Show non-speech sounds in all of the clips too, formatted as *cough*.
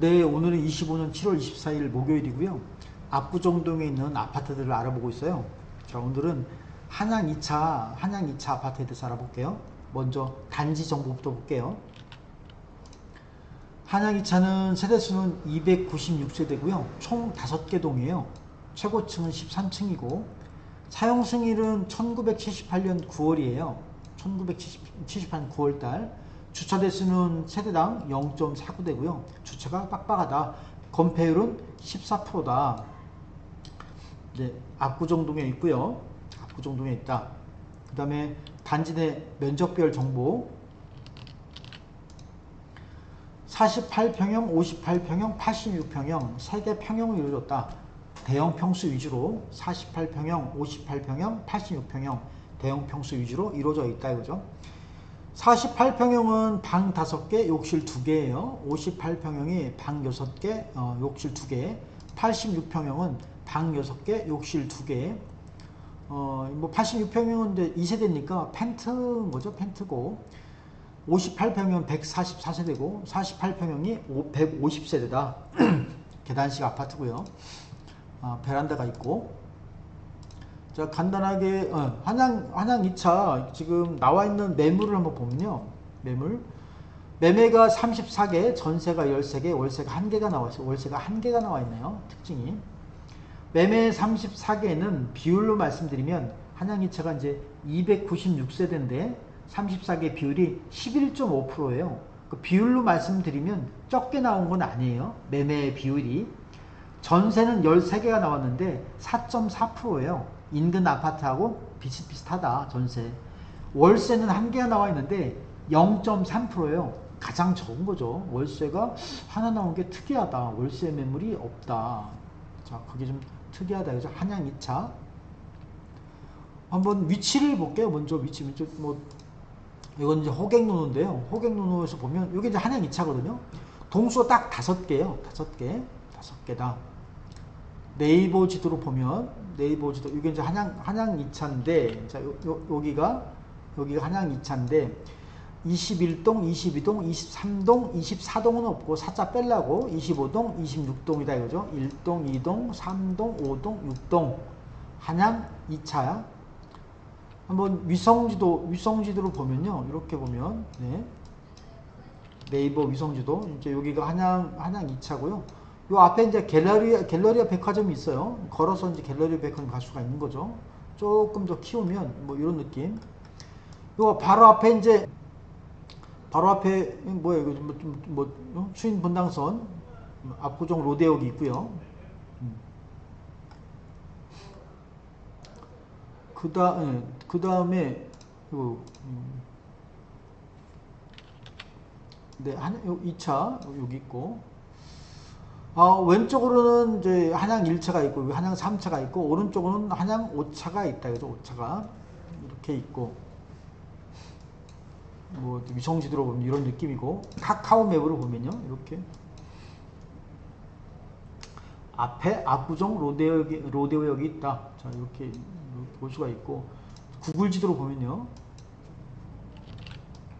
네, 오늘은 25년 7월 24일 목요일이고요. 압구정동에 있는 아파트들을 알아보고 있어요. 자, 오늘은 한양 2차, 한양 2차 아파트에 대해서 알아볼게요. 먼저 단지 정보부터 볼게요. 한양 2차는 세대수는 296세대고요. 총 5개 동이에요. 최고층은 13층이고 사용 승일은 1978년 9월이에요. 1978년 9월달. 주차 대수는 세대당 0.49대고요. 주차가 빡빡하다. 건폐율은 14%다. 이제 압구정동에 있고요. 압구정동에 있다. 그 다음에 단지 내 면적별 정보 48평형, 58평형, 86평형 3개 평형을 이루어졌다. 대형 평수 위주로 48평형, 58평형, 86평형 대형 평수 위주로 이루어져 있다 이거죠. 48평형은 방 5개, 욕실 2개예요. 58평형이 방 6개, 어, 욕실 2개. 86평형은 방 6개, 욕실 2개. 어, 뭐 86평형은 이제 2세대니까 펜트인 거죠. 펜트고. 58평형은 144세대고 48평형이 150세대다. 계단식 아파트고요. 아, 베란다가 있고 자 간단하게 어, 한양 한양 2차 지금 나와 있는 매물을 한번 보면요. 매물. 매매가 34개 전세가 13개 월세가 1개가 나와 있어요 월세가 1개가 나와 있네요. 특징이. 매매 34개는 비율로 말씀드리면 한양 2차가 이제 296세대인데 34개 비율이 11.5%예요. 그 비율로 말씀드리면 적게 나온 건 아니에요. 매매 비율이. 전세는 13개가 나왔는데 4.4%예요. 인근 아파트하고 비슷비슷하다. 전세. 월세는 한 개가 나와 있는데 0.3%예요. 가장 적은 거죠. 월세가 하나 나온 게 특이하다. 월세 매물이 없다. 자, 그게 좀 특이하다. 그래서 한양 2차. 한번 위치를 볼게요. 먼저 위치. 먼저 뭐 이건 이제 호객노노인데요. 호객노노에서 보면 이게 이제 한양 2차거든요. 동수가 딱 다섯 개예요. 다섯 개. 다섯 개다. 네이버 지도로 보면 네이버 지도 이게 이제 한양 한양 2차인데 자 요, 요, 여기가 여기가 한양 2차인데 21동, 22동, 23동, 24동은 없고 사자 뺄라고 25동, 26동이다 이거죠. 1동, 2동, 3동, 5동, 6동 한양 2차야. 한번 위성지도 위성지도로 보면요. 이렇게 보면 네. 네이버 위성지도 이제 여기가 한양 한양 2차고요. 요 앞에 이제 갤러리아, 갤러리아 백화점이 있어요. 걸어서 이제 갤러리아 백화점 갈 수가 있는 거죠. 조금 더 키우면 뭐 이런 느낌. 요 바로 앞에 이제 바로 앞에 뭐야 이거 뭐, 뭐 어? 추인 분당선 압구정 로데역이 있고요. 음. 그다 예, 그 다음에 요 음. 네, 한, 요 2차 여기 있고 어, 왼쪽으로는 이제 한양 1차가 있고 한양 3차가 있고 오른쪽으로는 한양 5차가 있다. 그래서 5차가 이렇게 있고 뭐 위성지도로 보면 이런 느낌이고 카카오 맵으로 보면요. 이렇게 앞에 압구정 로데오역이, 로데오역이 있다. 자, 이렇게, 볼 수가 있고 구글 지도로 보면요.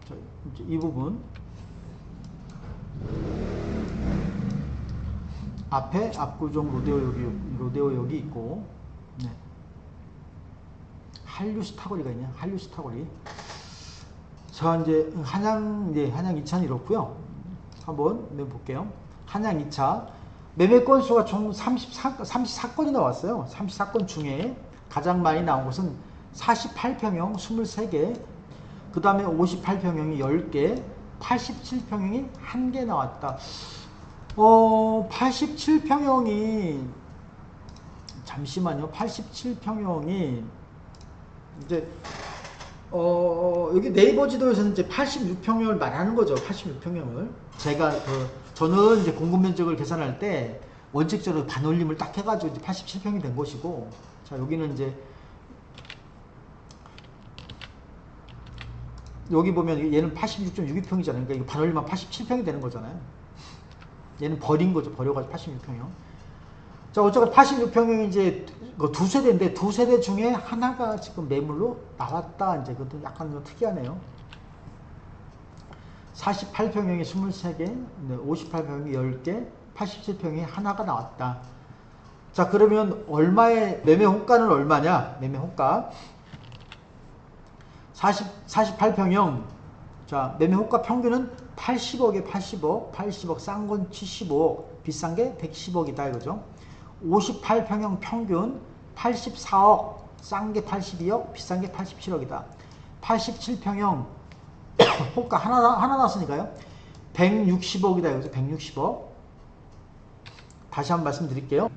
자, 이 부분 앞에 압구정 로데오역이, 로데오역이 있고 네. 한류스 타거리가 있네요. 한류스 타거리. 자 이제 한양 이제 한양 2차는 이렇고요. 한번 네, 볼게요. 한양 2차 매매 건수가 총 34, 34건이 나왔어요. 34건 중에 가장 많이 나온 것은 48평형 23개, 그 다음에 58평형이 10개, 87평형이 1개 나왔다. 어, 87평형이 잠시만요. 87평형이 이제 어, 여기 네이버 지도에서는 이제 86평형을 말하는 거죠. 86평형을. 제가 그 저는 이제 공급 면적을 계산할 때 원칙적으로 반올림을 딱 해가지고 이제 87평이 된 것이고, 자 여기는 이제 여기 보면 얘는 86.62평이잖아요. 그러니까 이거 반올림만 87평이 되는 거잖아요. 얘는 버린 거죠. 버려가지고 86평형. 자, 어쨌든 86평형이 이제 그두 세대인데 두 세대 중에 하나가 지금 매물로 나왔다. 이제 그것도 약간 좀 특이하네요. 48평형이 23개, 네, 58평형이 10개, 87평형이 하나가 나왔다. 자, 그러면 얼마의 매매 호가는 얼마냐? 매매 호가. 40, 48평형. 자, 매매 호가 평균은 80억에 80억, 80억, 싼 건 75억, 비싼 게 110억이다 이거죠. 58평형 평균 84억, 싼 게 82억, 비싼 게 87억이다. 87평형 *coughs* 호가 하나, 하나 났으니까요. 160억이다 이거죠. 160억. 다시 한번 말씀드릴게요.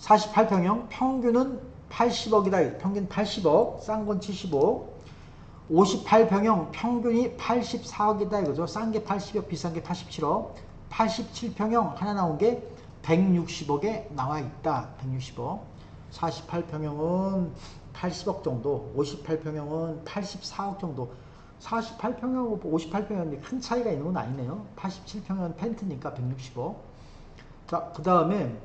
48평형 평균은 80억이다. 평균 80억, 싼 건 75억. 58평형 평균이 84억이다 이거죠. 싼 게 80억, 비싼 게 87억. 87평형 하나 나온 게 160억에 나와 있다. 160억. 48평형은 80억 정도, 58평형은 84억 정도. 48평형하고 58평형인데 큰 차이가 있는 건 아니네요. 87평형은 펜트니까 160억. 자, 그 다음에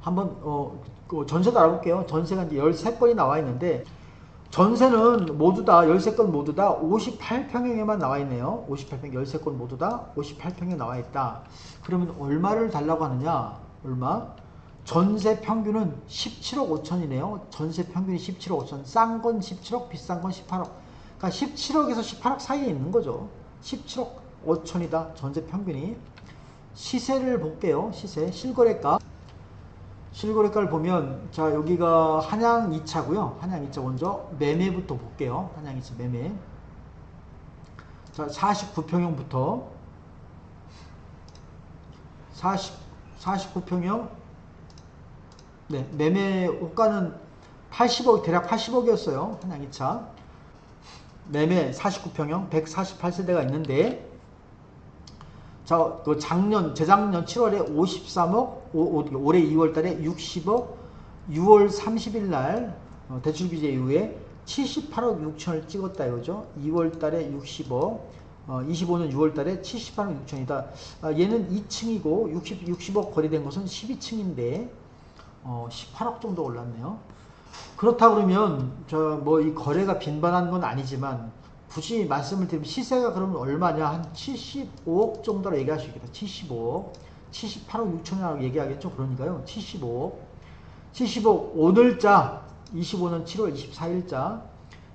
한번 어, 그 전세도 알아볼게요. 전세가 이제 13건이 나와 있는데 전세는 모두 다 13건 모두 다 58평형에만 나와 있네요. 58평 13건 모두 다 58평에 나와 있다. 그러면 얼마를 달라고 하느냐? 얼마? 전세 평균은 17억 5천이네요. 전세 평균이 17억 5천. 싼 건 17억, 비싼 건 18억. 그러니까 17억에서 18억 사이에 있는 거죠. 17억 5천이다. 전세 평균이. 시세를 볼게요. 시세. 실거래가. 실거래가를 보면 자 여기가 한양 2차고요. 한양 2차 먼저 매매부터 볼게요. 한양 2차 매매. 자 49평형부터 40 49평형 네 매매 호가는 80억 대략 80억이었어요. 한양 2차 매매 49평형 148세대가 있는데 자, 그 작년, 재작년 7월에 53억, 오, 올해 2월 달에 60억, 6월 30일 날 어, 대출 규제 이후에 78억 6천을 찍었다 이거죠. 2월 달에 60억, 어, 25년 6월 달에 78억 6천이다. 아, 얘는 2층이고 60, 60억 거래된 것은 12층인데 어, 18억 정도 올랐네요. 그렇다 그러면 저 뭐 이 거래가 빈번한 건 아니지만 굳이 말씀을 드리면 시세가 그러면 얼마냐? 한 75억 정도로 얘기할 수 있겠다. 75억. 78억 6천이라고 얘기하겠죠? 그러니까요. 75억. 75억 오늘자 25년 7월 24일자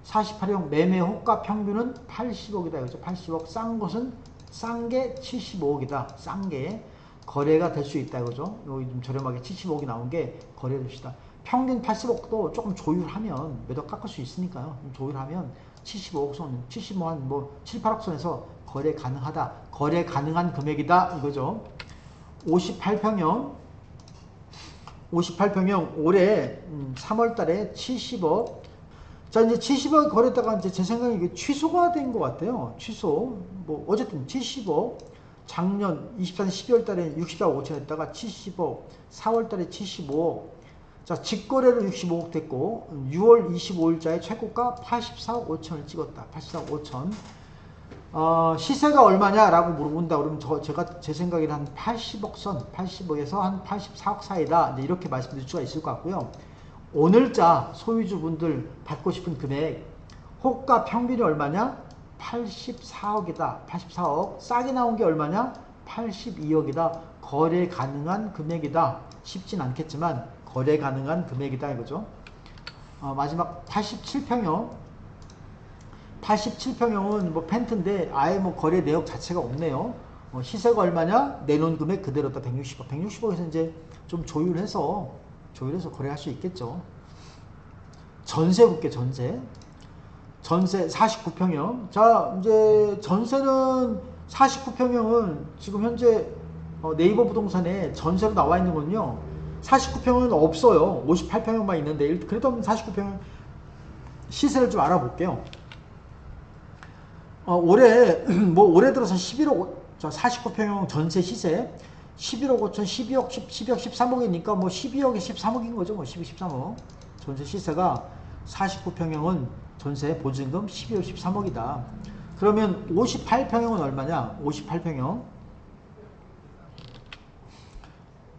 48형 매매 호가 평균은 80억이다. 그죠 80억 싼 것은 싼 게 75억이다. 싼 게 거래가 될 수 있다. 그죠? 여기 좀 저렴하게 75억이 나온 게 거래됩시다 평균 80억도 조금 조율하면 매도 깎을 수 있으니까요 조율하면 75억 선, 75한 뭐 7, 8억 선에서 거래 가능하다. 거래 가능한 금액이다. 이거죠. 58평형 58평형 올해 3월 음, 달에 70억 자 이제 70억 거래다가 이제 제 생각에 이게 취소가 된 것 같아요. 취소. 뭐 어쨌든 70억 작년 24년 12월 달에 64억 5천 했다가 70억 4월 달에 75억 자, 직거래로 65억 됐고 6월 25일자에 최고가 84억 5천을 찍었다. 84억 5천. 어, 시세가 얼마냐라고 물어본다 그러면 저 제가 제 생각에는 한 80억 선, 80억에서 한 84억 사이다. 이렇게 말씀드릴 수가 있을 것 같고요. 오늘자 소유주분들 받고 싶은 금액 호가 평균이 얼마냐? 84억이다. 84억. 싸게 나온 게 얼마냐? 82억이다. 거래 가능한 금액이다. 쉽진 않겠지만 거래 가능한 금액이다 이거죠. 어, 마지막 87평형 87평형은 뭐 펜트인데 아예 뭐 거래 내역 자체가 없네요. 어, 시세가 얼마냐? 내놓은 금액 그대로다 160억. 160억에서 이제 좀 조율해서 조율해서 거래할 수 있겠죠. 전세 볼게 전세. 전세 49평형. 자 이제 전세는 49평형은 지금 현재 어, 네이버 부동산에 전세로 나와 있는 건요. 49평은 없어요. 58평형만 있는데 그래도 49평 시세를 좀 알아볼게요. 어, 올해 *clears throat* 뭐 올해 들어서 11억 49평형 전세 시세 11억 5천 12억 10, 12억 13억이니까 뭐 12억에 13억인 거죠. 뭐 12, 13억. 전세 시세가 49평형은 전세 보증금 12억 13억이다. 그러면 58평형은 얼마냐? 58평형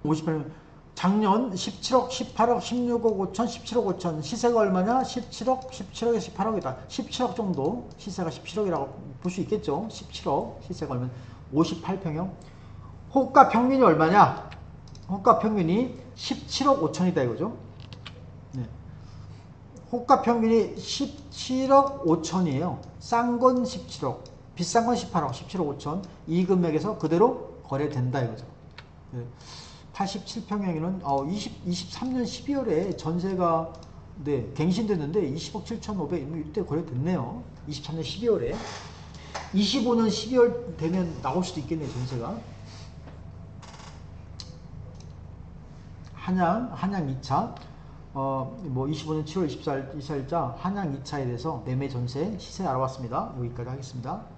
58평 작년 17억, 18억, 16억 5천, 17억 5천 시세가 얼마냐? 17억, 17억에서 18억이다. 17억 정도 시세가 17억이라고 볼 수 있겠죠. 17억 시세가 얼마? 58평형. 호가 평균이 얼마냐? 호가 평균이 17억 5천이다 이거죠. 네. 호가 평균이 17억 5천이에요. 싼 건 17억, 비싼 건 18억, 17억 5천. 이 금액에서 그대로 거래된다 이거죠. 네. 87평형에는 어, 20, 23년 12월에 전세가 네, 갱신됐는데 20억 7,500뭐 이때 거래됐네요. 23년 12월에 25년 12월 되면 나올 수도 있겠네요 전세가. 한양 한양 2차 어, 뭐 25년 7월 24일, 24일자 한양 2차에 대해서 매매 전세 시세 알아봤습니다. 여기까지 하겠습니다.